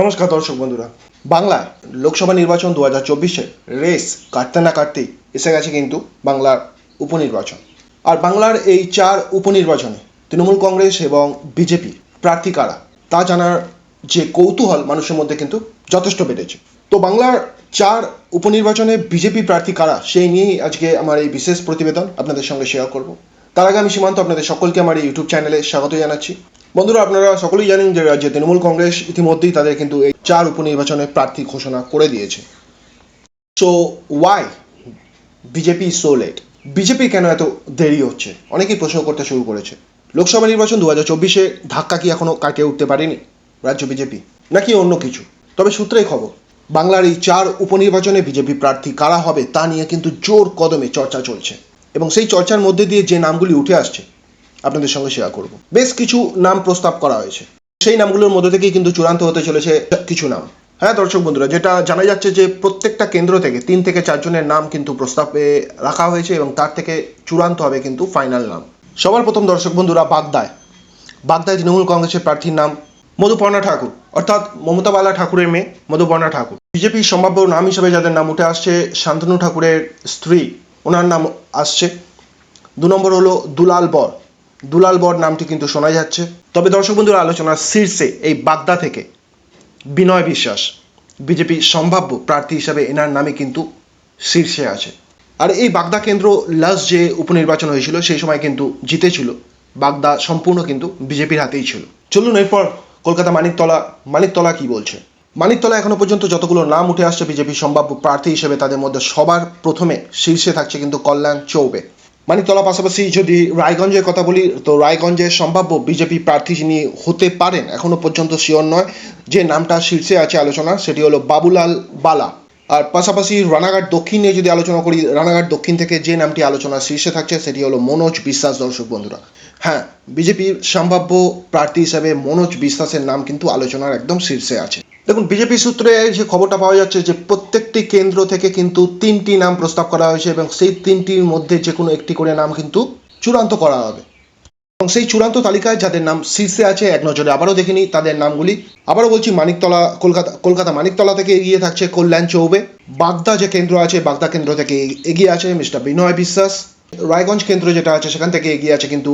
নমস্কার দর্শক বন্ধুরা। বাংলায় লোকসভা নির্বাচন দু হাজার চব্বিশে রেস কাটতে না কাটতেই এসে গেছে কিন্তু বাংলার উপনির্বাচন। আর বাংলার এই চার উপনির্বাচনে তৃণমূল কংগ্রেস এবং বিজেপি প্রার্থী কারা, তা জানার যে কৌতূহল মানুষের মধ্যে কিন্তু যথেষ্ট বেড়েছে। তো বাংলার চার উপনির্বাচনে বিজেপি প্রার্থী কারা, সেই নিয়েই আজকে আমার এই বিশেষ প্রতিবেদন আপনাদের সঙ্গে শেয়ার করব। তার আগে আমি সীমান্ত আপনাদের সকলকে আমার এই ইউটিউব চ্যানেলে স্বাগত জানাচ্ছি। বন্ধুরা, আপনারা সকলেই জানেন যে রাজ্যে তৃণমূল কংগ্রেস ইতিমধ্যেই তাদের কিন্তু এই চার উপনির্বাচনে প্রার্থী ঘোষণা করে দিয়েছে। So why BJP so late BJP কেন এত দেরি হচ্ছে? অনেকেই প্রশ্ন করতে শুরু করেছে। লোকসভা নির্বাচন দু হাজার চব্বিশে ধাক্কা কি এখনও কাটিয়ে উঠতে পারেনি রাজ্য বিজেপি নাকি অন্য কিছু? তবে সূত্রেই খবর, বাংলার এই চার উপনির্বাচনে বিজেপি প্রার্থী কারা হবে তা নিয়ে কিন্তু জোর কদমে চর্চা চলছে। এবং সেই চর্চার মধ্যে দিয়ে যে নামগুলি উঠে আসছে আপনাদের সঙ্গে শেয়ার করব। বেশ কিছু নাম প্রস্তাব করা হয়েছে। সেই নামগুলোর মধ্যে থেকেই কিন্তু চূড়ান্ত হতে চলেছে কিছু নাম। হ্যাঁ দর্শক বন্ধুরা, যেটা জানা যাচ্ছে যে প্রত্যেকটা কেন্দ্র থেকে তিন থেকে চারজনের নাম কিন্তু প্রস্তাবে রাখা হয়েছে এবং তার থেকে চূড়ান্ত হবে কিন্তু ফাইনাল নাম। সবার প্রথম দর্শক বন্ধুরা, বাগদায়। বাগদায় তৃণমূল কংগ্রেসের প্রার্থীর নাম মধুপর্ণা ঠাকুর। অর্থাৎ মমতা বালা ঠাকুরের মেয়ে মধুপর্ণা ঠাকুর। বিজেপির সম্ভাব্য নাম হিসেবে যাদের নাম উঠে আসছে, শান্তনু ঠাকুরের স্ত্রী, ওনার নাম আসছে। দু নম্বর হলো দুলাল বর। দুলাল বর নামটি কিন্তু শোনা যাচ্ছে। তবে দর্শক বন্ধুরা, আলোচনার শীর্ষে এই বাগদা থেকে বিনয় বিশ্বাস, বিজেপি সম্ভাব্য প্রার্থী হিসাবে এনার নামে কিন্তু শীর্ষে আছে। আর এই বাগদা কেন্দ্র লাস্ট যে উপনির্বাচন হয়েছিল, সেই সময় কিন্তু জিতেছিল। বাগদা সম্পূর্ণ কিন্তু বিজেপির হাতেই ছিল। চলুন এরপর কলকাতা মানিকতলা মানিকতলা কি বলছে? মানিকতলা এখনও পর্যন্ত যতগুলো নাম উঠে আসছে বিজেপির সম্ভাব্য প্রার্থী হিসেবে, তাদের মধ্যে সবার প্রথমে শীর্ষে থাকছে কিন্তু কল্যাণ চৌবে। মানিকতলা পাশাপাশি যদি রায়গঞ্জের কথা বলি, তো রায়গঞ্জের সম্ভাব্য বিজেপি প্রার্থী যিনি হতে পারেন, এখনও পর্যন্ত শিওর নয় যে নামটা শীর্ষে আছে আলোচনা, সেটি হলো বাবুলাল বালা। আর পাশাপাশি রানাঘাট দক্ষিণ যদি আলোচনা করি, রানাঘাট দক্ষিণ থেকে যে নামটি আলোচনা শীর্ষে থাকছে, সেটি হলো মনোজ বিশ্বাস। দর্শক বন্ধুরা হ্যাঁ বিজেপির সম্ভাব্য প্রার্থী হিসাবে মনোজ বিশ্বাসের নাম কিন্তু আলোচনার একদম শীর্ষে আছে। দেখুন, বিজেপি সূত্রে যে খবরটা পাওয়া যাচ্ছে যে প্রত্যেকটি কেন্দ্র থেকে কিন্তু তিনটি নাম প্রস্তাব করা হয়েছে এবং সেই তিনটির মধ্যে যে কোনো একটি করে নাম কিন্তু চূড়ান্ত করা হবে। এবং সেই চূড়ান্ত তালিকায় যাদের নাম শীর্ষে আছে, এক নজরে আবারও দেখে নিই তাদের নামগুলি। আবারও বলছি, মানিকতলা, কলকাতা কলকাতা মানিকতলা থেকে এগিয়ে থাকছে কল্যাণ চৌবে। বাগদা যে কেন্দ্র আছে, বাগদা কেন্দ্র থেকে এগিয়ে আছে মিস্টার বিনয় বিশ্বাস। রায়গঞ্জ কেন্দ্র যেটা আছে, সেখান থেকে এগিয়ে আছে কিন্তু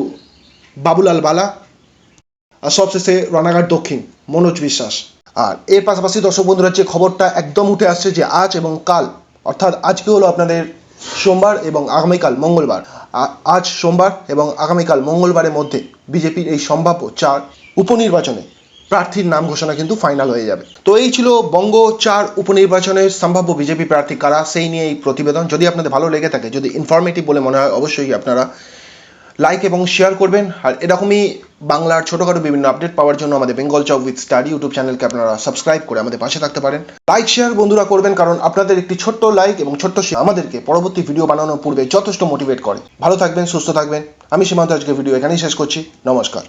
বাবুলাল বালা। আর সবশেষে রানাঘাট দক্ষিণ, মনোজ বিশ্বাস। আর এর পাশাপাশি দর্শক বন্ধুরা যে খবরটা একদম উঠে আসছে যে আজ এবং কাল, অর্থাৎ আজকে হলো আপনাদের সোমবার এবং আগামীকাল মঙ্গলবার। আজ সোমবার এবং আগামীকাল মঙ্গলবারের মধ্যে বিজেপির এই সম্ভাব্য চার উপনির্বাচনে প্রার্থীর নাম ঘোষণা কিন্তু ফাইনাল হয়ে যাবে। তো এই ছিল বঙ্গ চার উপনির্বাচনের সম্ভাব্য বিজেপি প্রার্থী কারা, সেই নিয়ে এই প্রতিবেদন। যদি আপনাদের ভালো লেগে থাকে, যদি ইনফরমেটিভ বলে মনে হয়, অবশ্যই আপনারা লাইক এবং শেয়ার করবেন। আর এরকমই বাংলার ছোটখাটো বিভিন্ন আপডেট পাওয়ার জন্য আমাদের Bengal chalk with study YouTube চ্যানেলকে আপনারা সাবস্ক্রাইব করে আমাদের পাশে থাকতে পারেন। লাইক শেয়ার বন্ধুরা করবেন কারণ আপনাদের একটি ছোট্ট লাইক এবং ছোট্ট আমাদেরকে পরবর্তী ভিডিও বানানোর পূর্বে যথেষ্ট মোটিভেট করে। ভালো থাকবেন, সুস্থ থাকবেন। আমি সীমান্ত আজকে ভিডিও এখানেই শেষ করছি। নমস্কার।